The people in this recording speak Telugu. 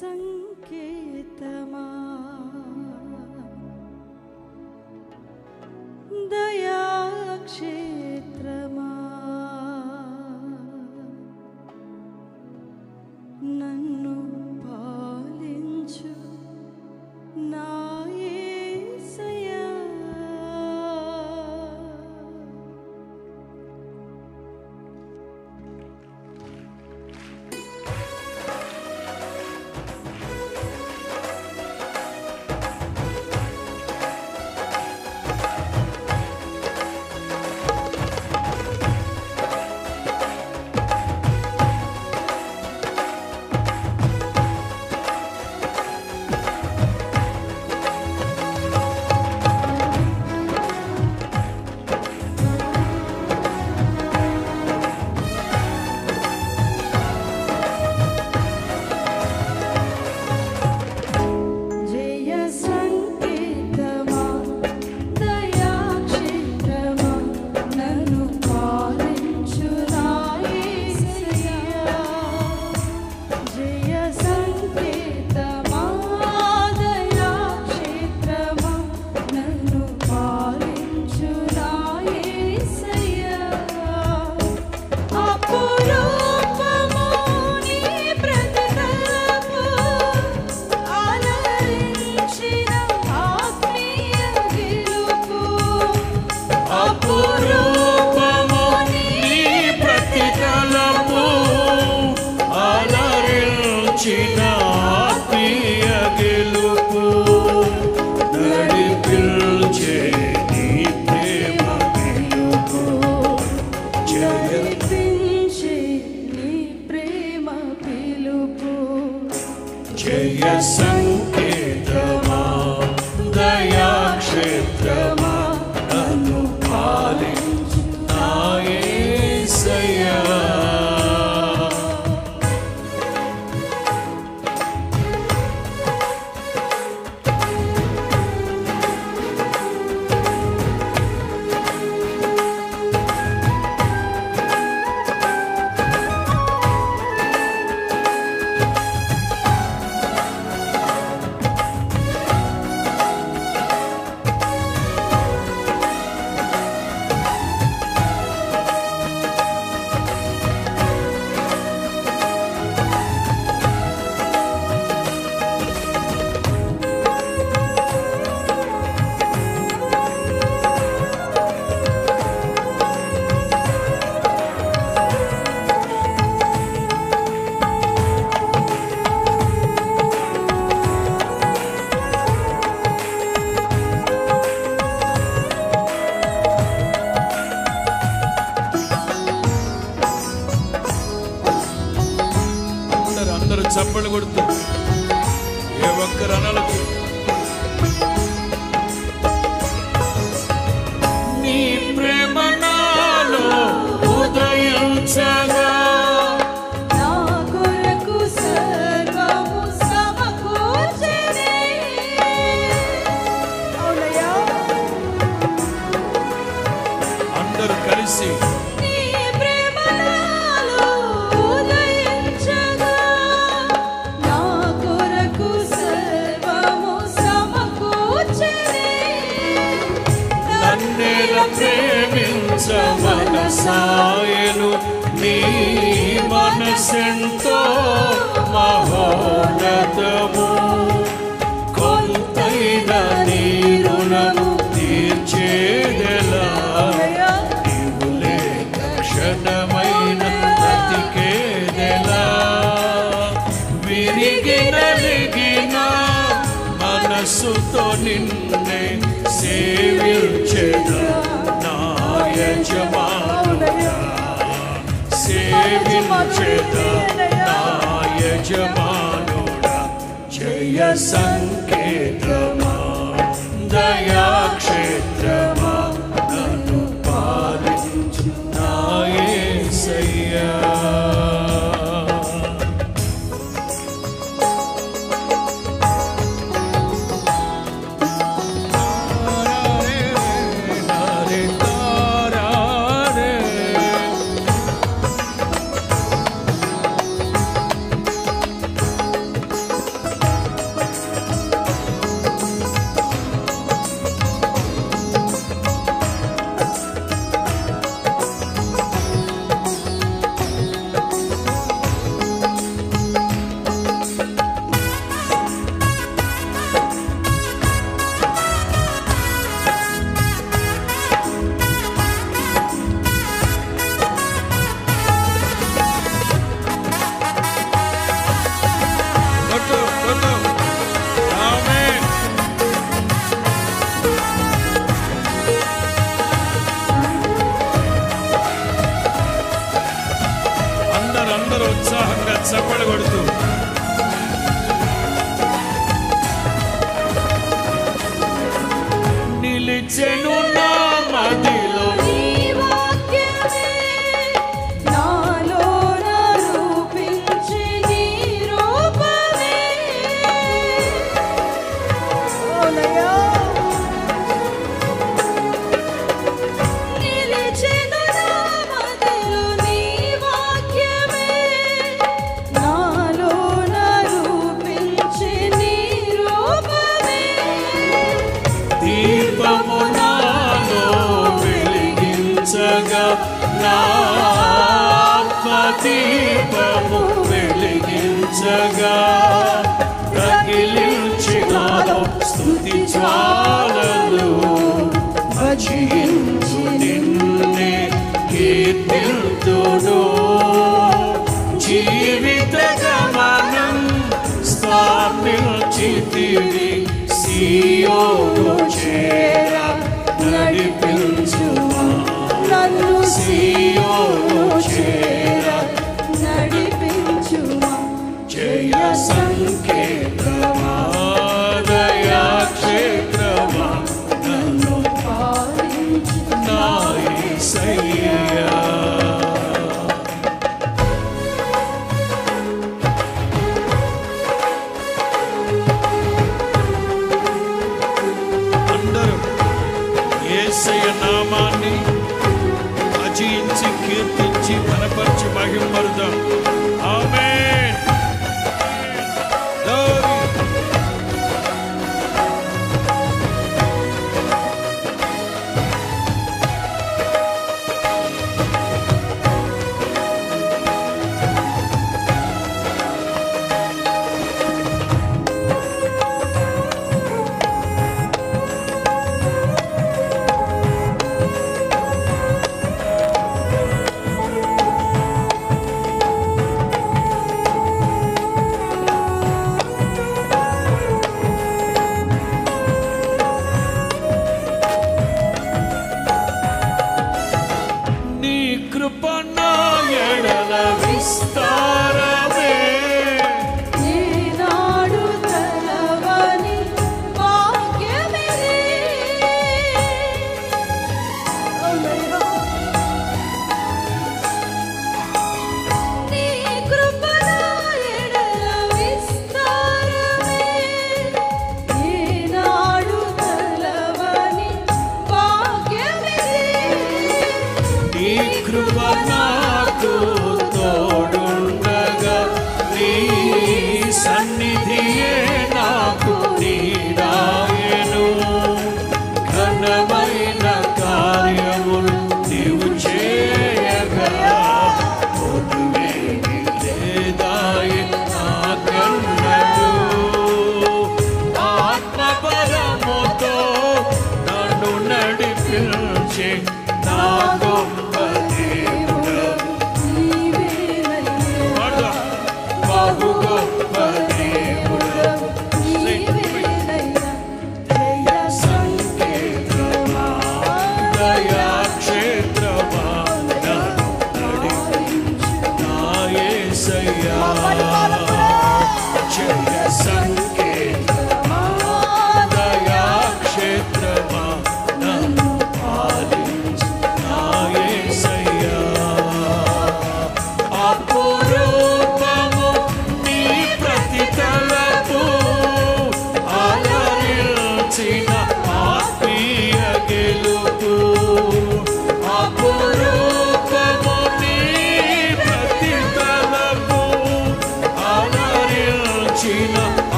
सङ्केतमा sun. చప్పలు కొడుతూ ఏ ఒక్కరు అనాలకు మాయలు నీ మనసెంతో మహోన్నతము. కొంతైన నీ రుణము తీర్చేదెలా? నీవు లేక క్షణమైన బ్రతికేదెలా? విరిగి నలిగిన మనసుతో నిన్నే సేవిల్ యజమానుడా జయ సంకేతమా? దయాక్షేత్రమా నన్ను పాలించున్నా అందరూ ఉత్సాహంగా చప్పలు కొడుతూ. నిలిచెను నా దీపము వెలిగించగా ప్రగిలించిన స్థుతి జ్వాలలు భజించు నిన్నే కీర్తిల్తుడు జీవిత గమనం స్థాపించితివి సియోను చేర నడిపే సియోను చేర నడిపించుమా. జయ సంకేతమా. దయా క్షేత్రమా నన్ను పాలించు నా యేసయ్యా